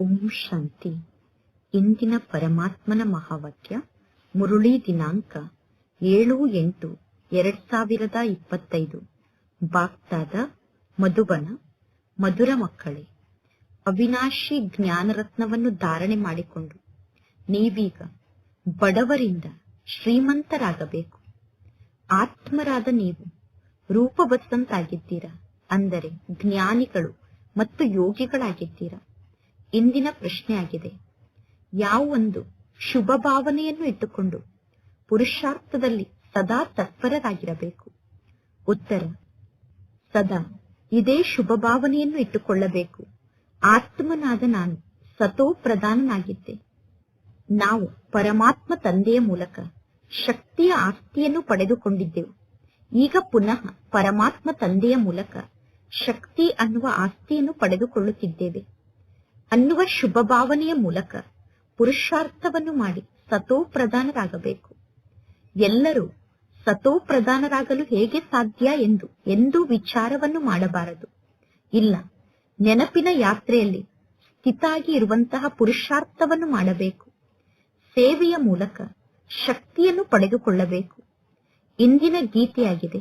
ಓಂ ಶಾಂತಿ. ಇಂದಿನ ಪರಮಾತ್ಮನ ಮಹಾವಾಕ್ಯ, ಮುರುಳಿ ದಿನಾಂಕ, ಏಳು ಎಂಟು, ಎರಡ್ ಸಾವಿರದ ಇಪ್ಪತ್ತೈದು. ಬಾಕ್ತಾದ ಮಧುಬನ, ಮಧುರ ಮಕ್ಕಳೇ, ಅವಿನಾಶಿ ಜ್ಞಾನರತ್ನವನ್ನು ಧಾರಣೆ ಮಾಡಿಕೊಂಡು, ನೀವೀಗ ಬಡವರಿಂದ ಶ್ರೀಮಂತರಾಗಬೇಕು. ಆತ್ಮರಾದ ನೀವು ರೂಪಬದ್ಧಂತಾಗಿದ್ದೀರಾ ಅಂದರೆ ಜ್ಞಾನಿಗಳು ಮತ್ತು ಯೋಗಿಗಳಾಗಿದ್ದೀರಾ? ಇಂದಿನ ಪ್ರಶ್ನೆಯಾಗಿದೆ. ಯಾವೊಂದು ಶುಭ ಭಾವನೆಯನ್ನು ಇಟ್ಟುಕೊಂಡು ಪುರುಷಾರ್ಥದಲ್ಲಿ ಸದಾ ತತ್ಪರರಾಗಿರಬೇಕು? ಉತ್ತರ, ಸದಾ ಇದೇ ಶುಭ ಭಾವನೆಯನ್ನು ಇಟ್ಟುಕೊಳ್ಳಬೇಕು. ಆತ್ಮನಾದ ನಾನು ಸತೋ ಪ್ರಧಾನನಾಗಿದ್ದೆ. ನಾವು ಪರಮಾತ್ಮ ತಂದೆಯ ಮೂಲಕ ಶಕ್ತಿಯ ಆಸ್ತಿಯನ್ನು ಪಡೆದುಕೊಂಡಿದ್ದೆವು. ಈಗ ಪುನಃ ಪರಮಾತ್ಮ ತಂದೆಯ ಮೂಲಕ ಶಕ್ತಿ ಅನ್ನುವ ಆಸ್ತಿಯನ್ನು ಪಡೆದುಕೊಳ್ಳುತ್ತಿದ್ದೇವೆ. ಅನ್ನುವ ಶುಭ ಭಾವನೆಯ ಮೂಲಕ ಪುರುಷಾರ್ಥವನ್ನು ಮಾಡಿ ಸತೋ ಪ್ರಧಾನರಾಗಬೇಕು. ಎಲ್ಲರೂ ಸತೋ ಪ್ರಧಾನರಾಗಲು ಹೇಗೆ ಸಾಧ್ಯ ಎಂದು ಎಂದೂ ವಿಚಾರವನ್ನು ಮಾಡಬಾರದು. ಇಲ್ಲ, ನೆನಪಿನ ಯಾತ್ರೆಯಲ್ಲಿ ಸ್ಥಿತಾಗಿ ಇರುವಂತಹ ಪುರುಷಾರ್ಥವನ್ನು ಮಾಡಬೇಕು. ಸೇವೆಯ ಮೂಲಕ ಶಕ್ತಿಯನ್ನು ಪಡೆದುಕೊಳ್ಳಬೇಕು. ಇಂದಿನ ಗೀತೆಯಾಗಿದೆ,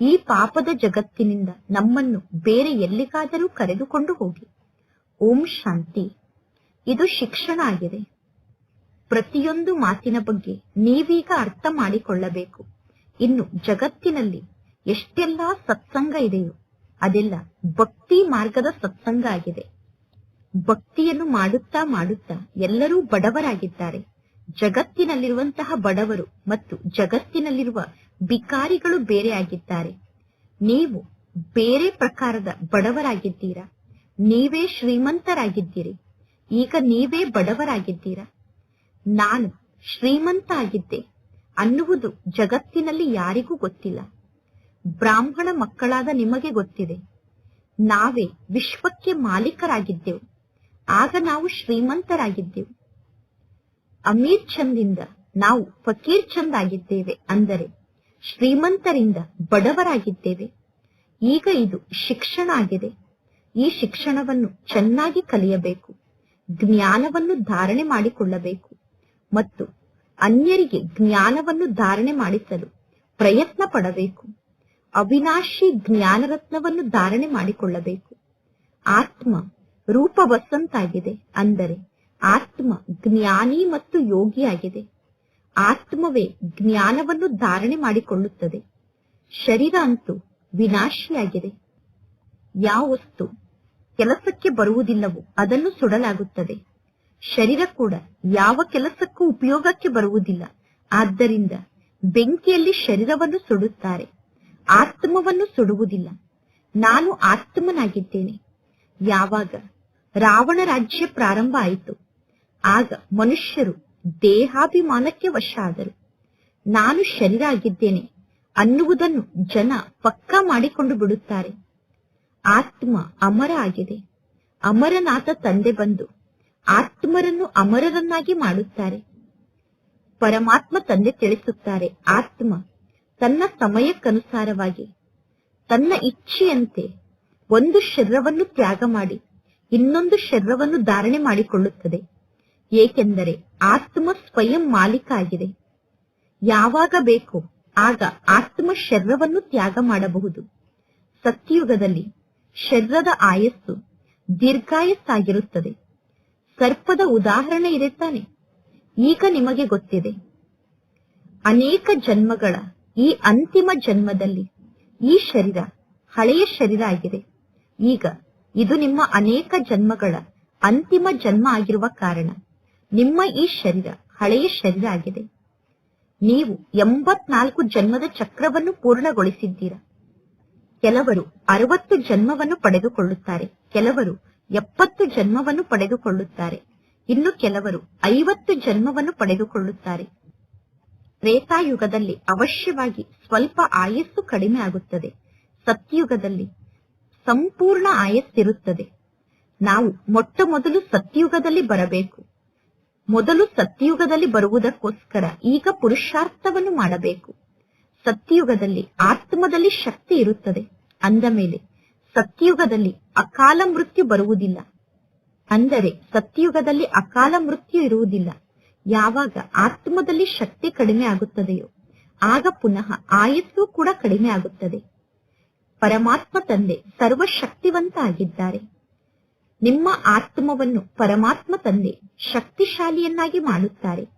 ಈ ಪಾಪದ ಜಗತ್ತಿನಿಂದ ನಮ್ಮನ್ನು ಬೇರೆ ಎಲ್ಲಿಗಾದರೂ ಕರೆದುಕೊಂಡು ಹೋಗಿ. ಓಂ ಶಾಂತಿ. ಇದು ಶಿಕ್ಷಣ ಆಗಿದೆ. ಪ್ರತಿಯೊಂದು ಮಾತಿನ ಬಗ್ಗೆ ನೀವೀಗ ಅರ್ಥ ಮಾಡಿಕೊಳ್ಳಬೇಕು. ಇನ್ನು ಜಗತ್ತಿನಲ್ಲಿ ಎಷ್ಟೆಲ್ಲ ಸತ್ಸಂಗ ಇದೆಯೋ ಅದೆಲ್ಲ ಭಕ್ತಿ ಮಾರ್ಗದ ಸತ್ಸಂಗ ಆಗಿದೆ. ಭಕ್ತಿಯನ್ನು ಮಾಡುತ್ತಾ ಮಾಡುತ್ತಾ ಎಲ್ಲರೂ ಬಡವರಾಗಿದ್ದಾರೆ. ಜಗತ್ತಿನಲ್ಲಿರುವಂತಹ ಬಡವರು ಮತ್ತು ಜಗತ್ತಿನಲ್ಲಿರುವ ಬಿಕಾರಿಗಳು ಬೇರೆಯಾಗಿದ್ದಾರೆ ನೀವು ಬೇರೆ ಪ್ರಕಾರದ ಬಡವರಾಗಿದ್ದೀರಾ? ನೀವೇ ಶ್ರೀಮಂತರಾಗಿದ್ದೀರಿ. ಈಗ ನೀವೇ ಬಡವರಾಗಿದ್ದೀರಾ? ನಾನು ಶ್ರೀಮಂತ ಆಗಿದ್ದೆ ಅನ್ನುವುದು ಜಗತ್ತಿನಲ್ಲಿ ಯಾರಿಗೂ ಗೊತ್ತಿಲ್ಲ. ಬ್ರಾಹ್ಮಣ ಮಕ್ಕಳಾದ ನಿಮಗೆ ಗೊತ್ತಿದೆ. ನಾವೇ ವಿಶ್ವಕ್ಕೆ ಮಾಲೀಕರಾಗಿದ್ದೆವು. ಆಗ ನಾವು ಶ್ರೀಮಂತರಾಗಿದ್ದೆವು. ಅಮೀರ್ ಚಂದಿಂದ ನಾವು ಫಕೀರ್ ಚಂದ್ ಆಗಿದ್ದೇವೆ ಅಂದರೆ ಶ್ರೀಮಂತರಿಂದ ಬಡವರಾಗಿದ್ದೇವೆ. ಈಗ ಇದು ಶಿಕ್ಷಣ ಆಗಿದೆ. ಈ ಶಿಕ್ಷಣವನ್ನು ಚೆನ್ನಾಗಿ ಕಲಿಯಬೇಕು. ಜ್ಞಾನವನ್ನು ಧಾರಣೆ ಮಾಡಿಕೊಳ್ಳಬೇಕು. ಮತ್ತು ಅನ್ಯರಿಗೆ ಜ್ಞಾನವನ್ನು ಧಾರಣೆ ಮಾಡಿಸಲು ಪ್ರಯತ್ನ ಪಡಬೇಕು. ಅವಿನಾಶಿ ಜ್ಞಾನರತ್ನವನ್ನು ಧಾರಣೆ ಮಾಡಿಕೊಳ್ಳಬೇಕು. ಆತ್ಮ ರೂಪವಸಂತಾಗಿದೆ ಅಂದರೆ ಆತ್ಮ ಜ್ಞಾನಿ ಮತ್ತು ಯೋಗಿಯಾಗಿದೆ. ಆತ್ಮವೇ ಜ್ಞಾನವನ್ನು ಧಾರಣೆ ಮಾಡಿಕೊಳ್ಳುತ್ತದೆ. ಶರೀರ ಅಂತೂ ವಿನಾಶಿಯಾಗಿದೆ. ಯಾವ ವಸ್ತು ಕೆಲಸಕ್ಕೆ ಬರುವುದಿಲ್ಲವೋ ಅದನ್ನು ಸುಡಲಾಗುತ್ತದೆ. ಶರೀರ ಕೂಡ ಯಾವ ಕೆಲಸಕ್ಕೂ ಉಪಯೋಗಕ್ಕೆ ಬರುವುದಿಲ್ಲ. ಆದ್ದರಿಂದ ಬೆಂಕಿಯಲ್ಲಿ ಶರೀರವನ್ನು ಸುಡುತ್ತಾರೆ. ಆತ್ಮವನ್ನು ಸುಡುವುದಿಲ್ಲ. ನಾನು ಆತ್ಮನಾಗಿದ್ದೇನೆ. ಯಾವಾಗ? ರಾವಣ ರಾಜ್ಯ ಪ್ರಾರಂಭ ಆಯಿತು. ಆಗ ಮನುಷ್ಯರು ದೇಹಾಭಿಮಾನಕ್ಕೆ ವಶ ಆದರು ನಾನು ಶರೀರ ಆಗಿದ್ದೇನೆ ಅನ್ನುವುದನ್ನು ಜನ ಪಕ್ಕಾ ಮಾಡಿಕೊಂಡು ಬಿಡುತ್ತಾರೆ. ಆತ್ಮ ಅಮರ ಆಗಿದೆ ಅಮರನಾಥ ತಂದೆ ಬಂದು ಆತ್ಮರನ್ನು ಅಮರರನ್ನಾಗಿ ಮಾಡುತ್ತಾರೆ. ಪರಮಾತ್ಮ ತಂದೆ ತಿಳಿಸುತ್ತಾರೆ, ಆತ್ಮ ತನ್ನ ಸಮಯಕ್ಕನುಸಾರವಾಗಿ ತನ್ನ ಇಚ್ಛೆಯಂತೆ ಒಂದು ಶರೀರವನ್ನು ತ್ಯಾಗ ಮಾಡಿ ಇನ್ನೊಂದು ಶರೀರವನ್ನು ಧಾರಣೆ ಮಾಡಿಕೊಳ್ಳುತ್ತದೆ. ಏಕೆಂದರೆ ಆತ್ಮ ಸ್ವಯಂ ಮಾಲೀಕ ಆಗಿದೆ ಯಾವಾಗ ಬೇಕೋ ಆಗ ಆತ್ಮ ಶರೀರವನ್ನು ತ್ಯಾಗ ಮಾಡಬಹುದು. ಸತ್ಯುಗದಲ್ಲಿ ಶರೀರದ ಆಯಸ್ಸು ದೀರ್ಘಾಯಸ್ಸಾಗಿರುತ್ತದೆ. ಸರ್ಪದ ಉದಾಹರಣೆ ಇದೆ ತಾನೆ. ಈಗ ನಿಮಗೆ ಗೊತ್ತಿದೆ. ಅನೇಕ ಜನ್ಮಗಳ ಈ ಅಂತಿಮ ಜನ್ಮದಲ್ಲಿ ಈ ಶರೀರ ಹಳೆಯ ಶರೀರ ಆಗಿದೆ. ಈಗ ಇದು ನಿಮ್ಮ ಅನೇಕ ಜನ್ಮಗಳ ಅಂತಿಮ ಜನ್ಮ ಆಗಿರುವ ಕಾರಣ ನಿಮ್ಮ ಈ ಶರೀರ ಹಳೆಯ ಶರೀರ ಆಗಿದೆ. ನೀವು ಎಂಬತ್ನಾಲ್ಕು ಜನ್ಮದ ಚಕ್ರವನ್ನು ಪೂರ್ಣಗೊಳಿಸಿದ್ದೀರಾ? ಕೆಲವರು ಅರವತ್ತು ಜನ್ಮವನ್ನು ಪಡೆದುಕೊಳ್ಳುತ್ತಾರೆ, ಕೆಲವರು ಎಪ್ಪತ್ತು ಜನ್ಮವನ್ನು ಪಡೆದುಕೊಳ್ಳುತ್ತಾರೆ, ಇನ್ನು ಕೆಲವರು ಐವತ್ತು ಜನ್ಮವನ್ನು ಪಡೆದುಕೊಳ್ಳುತ್ತಾರೆ. ತ್ರೇತಾಯುಗದಲ್ಲಿ ಅವಶ್ಯವಾಗಿ ಸ್ವಲ್ಪ ಆಯಸ್ಸು ಕಡಿಮೆ ಆಗುತ್ತದೆ. ಸತ್ಯುಗದಲ್ಲಿ ಸಂಪೂರ್ಣ ಆಯಸ್ಸಿರುತ್ತದೆ. ನಾವು ಮೊಟ್ಟ ಮೊದಲು ಸತ್ಯುಗದಲ್ಲಿ ಬರಬೇಕು. ಮೊದಲು ಸತ್ಯುಗದಲ್ಲಿ ಬರುವುದಕ್ಕೋಸ್ಕರ ಈಗ ಪುರುಷಾರ್ಥವನ್ನು ಮಾಡಬೇಕು. ಸತ್ಯುಗದಲ್ಲಿ ಆತ್ಮದಲ್ಲಿ ಶಕ್ತಿ ಇರುತ್ತದೆ. ಅಂದ ಮೇಲೆ, ಸತ್ಯುಗದಲ್ಲಿ ಅಕಾಲ ಮೃತ್ಯು ಬರುವುದಿಲ್ಲ. ಅಂದರೆ, ಸತ್ಯುಗದಲ್ಲಿ ಅಕಾಲ ಮೃತ್ಯು ಇರುವುದಿಲ್ಲ. ಯಾವಾಗ ಆತ್ಮದಲ್ಲಿ ಶಕ್ತಿ ಕಡಿಮೆ ಆಗುತ್ತದೆಯೋ, ಆಗ ಪುನಃ ಆಯಸ್ಸು ಕೂಡ ಕಡಿಮೆ ಆಗುತ್ತದೆ. ಪರಮಾತ್ಮ ತಂದೆ ಸರ್ವಶಕ್ತಿವಂತ ಆಗಿದ್ದಾರೆ ನಿಮ್ಮ ಆತ್ಮವನ್ನು ಪರಮಾತ್ಮ ತಂದೆ ಶಕ್ತಿಶಾಲಿಯನ್ನಾಗಿ ಮಾಡುತ್ತಾರೆ.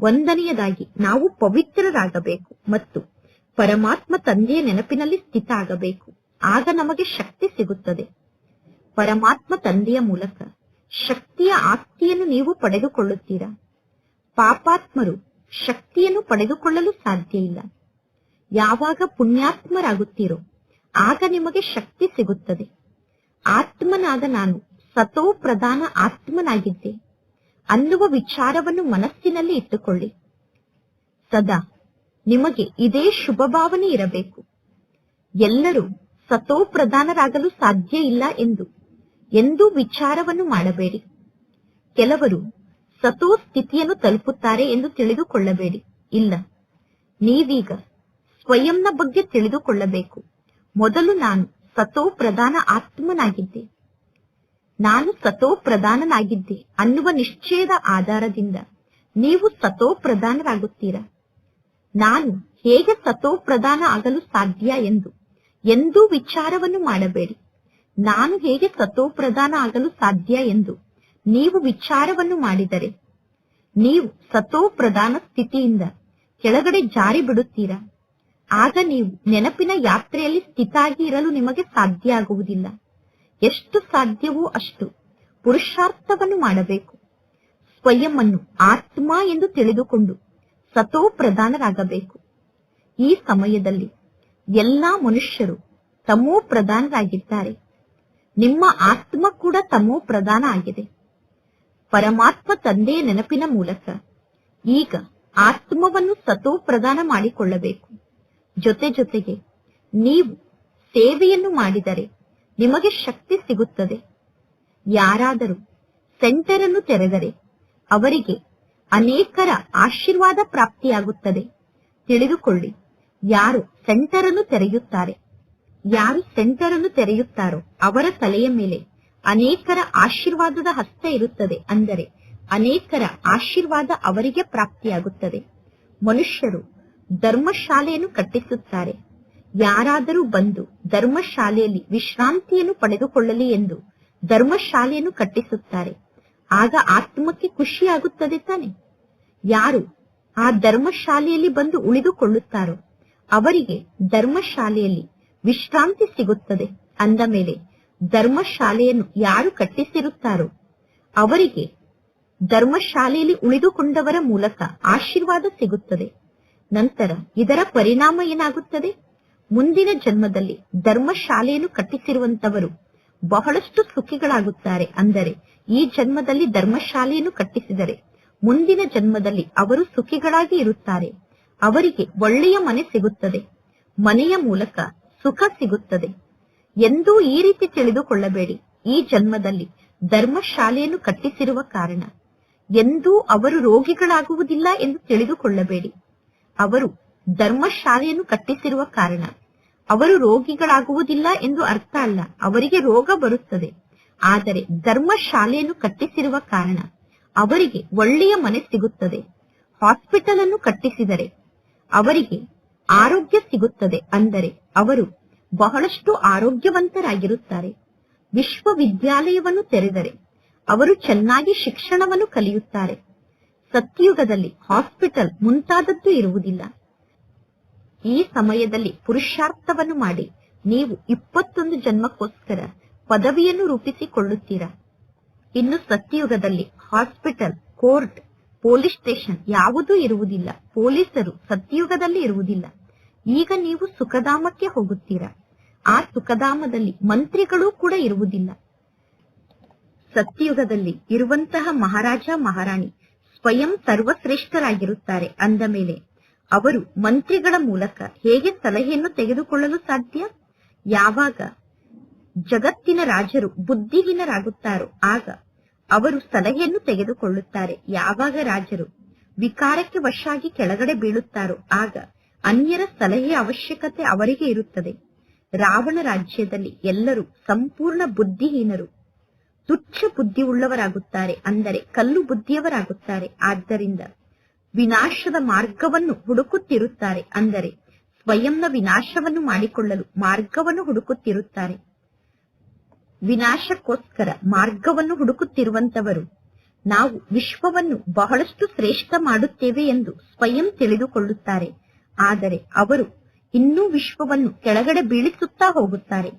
ಒಂದನೆಯದಾಗಿ, ನಾವು ಪವಿತ್ರರಾಗಬೇಕು ಮತ್ತು ಪರಮಾತ್ಮ ತಂದೆಯ ನೆನಪಿನಲ್ಲಿ ಸ್ಥಿತ ಆಗಬೇಕು ಆಗ ನಮಗೆ ಶಕ್ತಿ ಸಿಗುತ್ತದೆ. ಪರಮಾತ್ಮ ತಂದೆಯ ಮೂಲಕ ಶಕ್ತಿಯ ಆಸ್ತಿಯನ್ನು ನೀವು ಪಡೆದುಕೊಳ್ಳುತ್ತೀರಾ? ಪಾಪಾತ್ಮರು ಶಕ್ತಿಯನ್ನು ಪಡೆದುಕೊಳ್ಳಲು ಸಾಧ್ಯ ಇಲ್ಲ. ಯಾವಾಗ ಪುಣ್ಯಾತ್ಮರಾಗುತ್ತೀರೋ ಆಗ ನಿಮಗೆ ಶಕ್ತಿ ಸಿಗುತ್ತದೆ. ಆತ್ಮನಾದ ನಾನು ಸತೋ ಪ್ರಧಾನ ಆತ್ಮನಾಗಿದ್ದೆ. ಅನ್ನುವ ವಿಚಾರವನ್ನು ಮನಸ್ಸಿನಲ್ಲಿ ಇಟ್ಟುಕೊಳ್ಳಿ. ಸದಾ ನಿಮಗೆ ಇದೇ ಶುಭ ಭಾವನೆ ಇರಬೇಕು. ಎಲ್ಲರೂ ಸತೋ ಪ್ರಧಾನರಾಗಲು ಸಾಧ್ಯ ಇಲ್ಲ ಎಂದು ಎಂದೂ ವಿಚಾರವನ್ನು ಮಾಡಬೇಡಿ. ಕೆಲವರು ಸತೋ ಸ್ಥಿತಿಯನ್ನು ತಲುಪುತ್ತಾರೆ ಎಂದು ತಿಳಿದುಕೊಳ್ಳಬೇಡಿ. ಇಲ್ಲ, ನೀವೀಗ ಸ್ವಯಂನ ಬಗ್ಗೆ ತಿಳಿದುಕೊಳ್ಳಬೇಕು. ಮೊದಲು ನಾನು ಸತೋ ಪ್ರಧಾನ ಆತ್ಮನಾಗಿದ್ದೆ. ನಾನು ಸತೋ ಪ್ರಧಾನನಾಗಿದ್ದೆ ಅನ್ನುವ ನಿಶ್ಚಯದ ಆಧಾರದಿಂದ ನೀವು ಸತೋ ಪ್ರಧಾನರಾಗುತ್ತೀರಾ ನಾನು ಹೇಗೆ ಸತೋಪ್ರಧಾನ ಆಗಲು ಸಾಧ್ಯ ಎಂದು? ಎಂದೂ ವಿಚಾರವನ್ನು ಮಾಡಬೇಡಿ. ನಾನು ಹೇಗೆ ಸತೋ ಪ್ರಧಾನ ಆಗಲು ಸಾಧ್ಯ ಎಂದು? ನೀವು ವಿಚಾರವನ್ನು ಮಾಡಿದರೆ. ನೀವು ಸತೋ ಪ್ರಧಾನ ಸ್ಥಿತಿಯಿಂದ ಕೆಳಗಡೆ ಜಾರಿ ಬಿಡುತ್ತೀರಾ? ಆಗ ನೀವು ನೆನಪಿನ ಯಾತ್ರೆಯಲ್ಲಿ ಸ್ಥಿತಾಗಿ ಇರಲು ನಿಮಗೆ ಸಾಧ್ಯ ಆಗುವುದಿಲ್ಲ. ಎಷ್ಟು ಸಾಧ್ಯವೋ ಅಷ್ಟು ಪುರುಷಾರ್ಥವನ್ನು ಮಾಡಬೇಕು. ಸ್ವಯಂ ಅನ್ನು ಆತ್ಮ ಎಂದು ತಿಳಿದುಕೊಂಡು ಪ್ರಧಾನರಾಗಬೇಕು. ಈ ಸಮಯದಲ್ಲಿ ಎಲ್ಲಾ ಮನುಷ್ಯರು ತಮೋ ಪ್ರಧಾನರಾಗಿದ್ದಾರೆ. ನಿಮ್ಮ ಆತ್ಮ ಕೂಡ ತಮೋ ಪ್ರಧಾನ ಆಗಿದೆ. ಪರಮಾತ್ಮ ತಂದೆಯ ನೆನಪಿನ ಮೂಲಕ ಈಗ ಆತ್ಮವನ್ನು ಸತೋ ಪ್ರದಾನ ಮಾಡಿಕೊಳ್ಳಬೇಕು. ಜೊತೆ ಜೊತೆಗೆ ನೀವು ಸೇವೆಯನ್ನು ಮಾಡಿದರೆ ನಿಮಗೆ ಶಕ್ತಿ ಸಿಗುತ್ತದೆ. ಯಾರಾದರೂ ಸೆಂಟರ್ ಅನ್ನು ತೆರೆದರೆ ಅವರಿಗೆ ಅನೇಕರ ಆಶೀರ್ವಾದ ಪ್ರಾಪ್ತಿಯಾಗುತ್ತದೆ. ತಿಳಿದುಕೊಳ್ಳಿ, ಯಾರು ಸೆಂಟರ್ ಅನ್ನು ತೆರೆಯುತ್ತಾರೆ? ಯಾರು ಸೆಂಟರ್ ಅನ್ನು ತೆರೆಯುತ್ತಾರೋ ಅವರ ತಲೆಯ ಮೇಲೆ ಅನೇಕರ ಆಶೀರ್ವಾದದ ಹಸ್ತ ಇರುತ್ತದೆ ಅಂದರೆ ಅನೇಕರ ಆಶೀರ್ವಾದ ಅವರಿಗೆ ಪ್ರಾಪ್ತಿಯಾಗುತ್ತದೆ. ಮನುಷ್ಯರು ಧರ್ಮಶಾಲೆಯನ್ನು ಕಟ್ಟಿಸುತ್ತಾರೆ. ಯಾರಾದರೂ ಬಂದು ಧರ್ಮಶಾಲೆಯಲ್ಲಿ ವಿಶ್ರಾಂತಿಯನ್ನು ಪಡೆದುಕೊಳ್ಳಲಿ ಎಂದು ಧರ್ಮಶಾಲೆಯನ್ನು ಕಟ್ಟಿಸುತ್ತಾರೆ. ಆಗ ಆತ್ಮಕ್ಕೆ ಖುಷಿಯಾಗುತ್ತದೆ ತಾನೆ. ಯಾರು ಆ ಧರ್ಮಶಾಲೆಯಲ್ಲಿ ಬಂದು ಉಳಿದುಕೊಳ್ಳುತ್ತಾರೋ ಅವರಿಗೆ ಧರ್ಮಶಾಲೆಯಲ್ಲಿ ವಿಶ್ರಾಂತಿ ಸಿಗುತ್ತದೆ. ಅಂದ ಮೇಲೆ ಧರ್ಮಶಾಲೆಯನ್ನು ಯಾರು ಕಟ್ಟಿಸಿರುತ್ತಾರೋ ಅವರಿಗೆ ಧರ್ಮಶಾಲೆಯಲ್ಲಿ ಉಳಿದುಕೊಂಡವರ ಮೂಲಕ ಆಶೀರ್ವಾದ ಸಿಗುತ್ತದೆ. ನಂತರ ಇದರ ಪರಿಣಾಮ ಏನಾಗುತ್ತದೆ? ಮುಂದಿನ ಜನ್ಮದಲ್ಲಿ ಧರ್ಮಶಾಲೆಯನ್ನು ಕಟ್ಟಿಸಿರುವಂತವರು ಬಹಳಷ್ಟು ಸುಖಿಗಳಾಗುತ್ತಾರೆ. ಅಂದರೆ ಈ ಜನ್ಮದಲ್ಲಿ ಧರ್ಮಶಾಲೆಯನ್ನು ಕಟ್ಟಿಸಿದರೆ ಮುಂದಿನ ಜನ್ಮದಲ್ಲಿ ಅವರು ಸುಖಿಗಳಾಗಿ ಇರುತ್ತಾರೆ. ಅವರಿಗೆ ಒಳ್ಳೆಯ ಮನೆ ಸಿಗುತ್ತದೆ. ಮನೆಯ ಮೂಲಕ ಸುಖ ಸಿಗುತ್ತದೆ. ಎಂದೂ ಈ ರೀತಿ ತಿಳಿದುಕೊಳ್ಳಬೇಡಿ. ಈ ಜನ್ಮದಲ್ಲಿ ಧರ್ಮಶಾಲೆಯನ್ನು ಕಟ್ಟಿಸಿರುವ ಕಾರಣ ಎಂದೂ ಅವರು ರೋಗಿಗಳಾಗುವುದಿಲ್ಲ ಎಂದು ತಿಳಿದುಕೊಳ್ಳಬೇಡಿ. ಅವರು ಧರ್ಮಶಾಲೆಯನ್ನು ಕಟ್ಟಿಸಿರುವ ಕಾರಣ ಅವರು ರೋಗಿಗಳಾಗುವುದಿಲ್ಲ ಎಂದು ಅರ್ಥ ಅಲ್ಲ. ಅವರಿಗೆ ರೋಗ ಬರುತ್ತದೆ. ಆದರೆ ಧರ್ಮಶಾಲೆಯನ್ನು ಕಟ್ಟಿಸಿರುವ ಕಾರಣ ಅವರಿಗೆ ಒಳ್ಳೆಯ ಮನೆ ಸಿಗುತ್ತದೆ. ಹಾಸ್ಪಿಟಲ್ ಅನ್ನು ಕಟ್ಟಿಸಿದರೆ ಅವರಿಗೆ ಆರೋಗ್ಯ ಸಿಗುತ್ತದೆ ಅಂದರೆ ಅವರು ಬಹಳಷ್ಟು ಆರೋಗ್ಯವಂತರಾಗಿರುತ್ತಾರೆ. ವಿಶ್ವವಿದ್ಯಾಲಯವನ್ನು ತೆರೆದರೆ ಅವರು ಚೆನ್ನಾಗಿ ಶಿಕ್ಷಣವನ್ನು ಕಲಿಯುತ್ತಾರೆ. ಸತ್ಯಯುಗದಲ್ಲಿ ಹಾಸ್ಪಿಟಲ್ ಮುಂತಾದದ್ದು ಇರುವುದಿಲ್ಲ. ಈ ಸಮಯದಲ್ಲಿ ಪುರುಷಾರ್ಥವನ್ನು ಮಾಡಿ ನೀವು ಇಪ್ಪತ್ತೊಂದು ಜನ್ಮಕ್ಕೋಸ್ಕರ ಪದವಿಯನ್ನು ರೂಪಿಸಿಕೊಳ್ಳುತ್ತೀರಾ? ಇನ್ನು ಸತ್ಯಯುಗದಲ್ಲಿ ಹಾಸ್ಪಿಟಲ್, ಕೋರ್ಟ್, ಪೊಲೀಸ್ ಸ್ಟೇಷನ್ ಯಾವುದೂ ಇರುವುದಿಲ್ಲ. ಪೊಲೀಸರು ಸತ್ಯಯುಗದಲ್ಲಿ ಇರುವುದಿಲ್ಲ. ಈಗ ನೀವು ಸುಖಧಾಮಕ್ಕೆ ಹೋಗುತ್ತೀರಾ? ಆ ಸುಖಧಾಮದಲ್ಲಿ ಮಂತ್ರಿಗಳು ಕೂಡ ಇರುವುದಿಲ್ಲ. ಸತ್ಯಯುಗದಲ್ಲಿ ಇರುವಂತಹ ಮಹಾರಾಜ ಮಹಾರಾಣಿ ಸ್ವಯಂ ಸರ್ವಶ್ರೇಷ್ಠರಾಗಿರುತ್ತಾರೆ. ಅಂದ ಮೇಲೆ, ಅವರು ಮಂತ್ರಿಗಳ ಮೂಲಕ ಹೇಗೆ ಸಲಹೆಯನ್ನು ತೆಗೆದುಕೊಳ್ಳಲು ಸಾಧ್ಯ? ಯಾವಾಗ ಜಗತ್ತಿನ ರಾಜರು ಬುದ್ಧಿಹೀನರಾಗುತ್ತಾರೋ ಆಗ ಅವರು ಸಲಹೆಯನ್ನು ತೆಗೆದುಕೊಳ್ಳುತ್ತಾರೆ. ಯಾವಾಗ ರಾಜರು ವಿಕಾರಕ್ಕೆ ವಶಾಗಿ ಕೆಳಗಡೆ ಬೀಳುತ್ತಾರೋ ಆಗ ಅನ್ಯರ ಸಲಹೆಯ ಅವಶ್ಯಕತೆ ಅವರಿಗೆ ಇರುತ್ತದೆ. ರಾವಣ ರಾಜ್ಯದಲ್ಲಿ ಎಲ್ಲರೂ ಸಂಪೂರ್ಣ ಬುದ್ಧಿಹೀನರು. ತುಚ್ಛ ಬುದ್ಧಿ ಉಳ್ಳವರಾಗುತ್ತಾರೆ ಅಂದರೆ ಕಲ್ಲು ಬುದ್ಧಿಯವರಾಗುತ್ತಾರೆ. ಆದ್ದರಿಂದ ವಿನಾಶದ ಮಾರ್ಗವನ್ನು ಹುಡುಕುತ್ತಿರುತ್ತಾರೆ ಅಂದರೆ ಸ್ವಯಂನ ವಿನಾಶವನ್ನು ಮಾಡಿಕೊಳ್ಳಲು ಮಾರ್ಗವನ್ನು ಹುಡುಕುತ್ತಿರುತ್ತಾರೆ. ವಿನಾಶಕ್ಕೋಸ್ಕರ ಮಾರ್ಗವನ್ನು ಹುಡುಕುತ್ತಿರುವಂತವರು ನಾವು ವಿಶ್ವವನ್ನು ಬಹಳಷ್ಟು ಶ್ರೇಷ್ಠ ಮಾಡುತ್ತೇವೆ ಎಂದು ಸ್ವಯಂ ತಿಳಿದುಕೊಳ್ಳುತ್ತಾರೆ. ಆದರೆ ಅವರು ಇನ್ನೂ ವಿಶ್ವವನ್ನು ಕೆಳಗಡೆ ಬೀಳಿಸುತ್ತಾ ಹೋಗುತ್ತಾರೆ.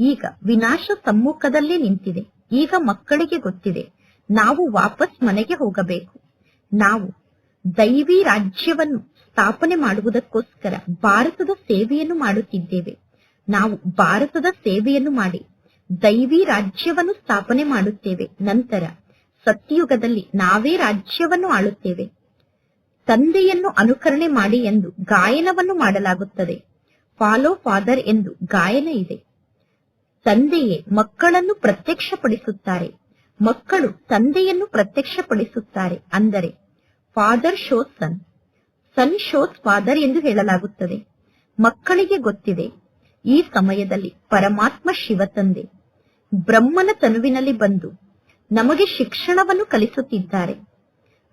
ಈಗ ವಿನಾಶ ಸಮ್ಮುಖದಲ್ಲಿ ನಿಂತಿದೆ. ಈಗ ಮಕ್ಕಳಿಗೆ ಗೊತ್ತಿದೆ. ನಾವು ವಾಪಸ್ ಮನೆಗೆ ಹೋಗಬೇಕು. ನಾವು ದೈವಿ ರಾಜ್ಯವನ್ನು ಸ್ಥಾಪನೆ ಮಾಡುವುದಕ್ಕೋಸ್ಕರ ಭಾರತದ ಸೇವೆಯನ್ನು ಮಾಡುತ್ತಿದ್ದೇವೆ. ನಾವು ಭಾರತದ ಸೇವೆಯನ್ನು ಮಾಡಿ ದೈವಿ ರಾಜ್ಯವನ್ನು ಸ್ಥಾಪನೆ ಮಾಡುತ್ತೇವೆ. ನಂತರ ಸತ್ಯಯುಗದಲ್ಲಿ ನಾವೇ ರಾಜ್ಯವನ್ನು ಆಳುತ್ತೇವೆ. ತಂದೆಯನ್ನು ಅನುಕರಣೆ ಮಾಡಿ ಎಂದು ಗಾಯನವನ್ನು ಮಾಡಲಾಗುತ್ತದೆ. ಫಾಲೋ ಫಾದರ್ ಎಂದು ಗಾಯನ ಇದೆ. ತಂದೆಯೇ ಮಕ್ಕಳನ್ನು ಪ್ರತ್ಯಕ್ಷಪಡಿಸುತ್ತಾರೆ. ಮಕ್ಕಳು ತಂದೆಯನ್ನು ಪ್ರತ್ಯಕ್ಷಪಡಿಸುತ್ತಾರೆ. ಅಂದರೆ father shows son. Son shows father ಎಂದು ಹೇಳಲಾಗುತ್ತದೆ. ಮಕ್ಕಳಿಗೆ ಗೊತ್ತಿದೆ. ಈ ಸಮಯದಲ್ಲಿ ಪರಮಾತ್ಮ ಶಿವ ತಂದೆ. ಬ್ರಹ್ಮನ ತನುವಿನಲ್ಲಿ ಬಂದು ನಮಗೆ ಶಿಕ್ಷಣವನ್ನು ಕಲಿಸುತ್ತಿದ್ದಾರೆ.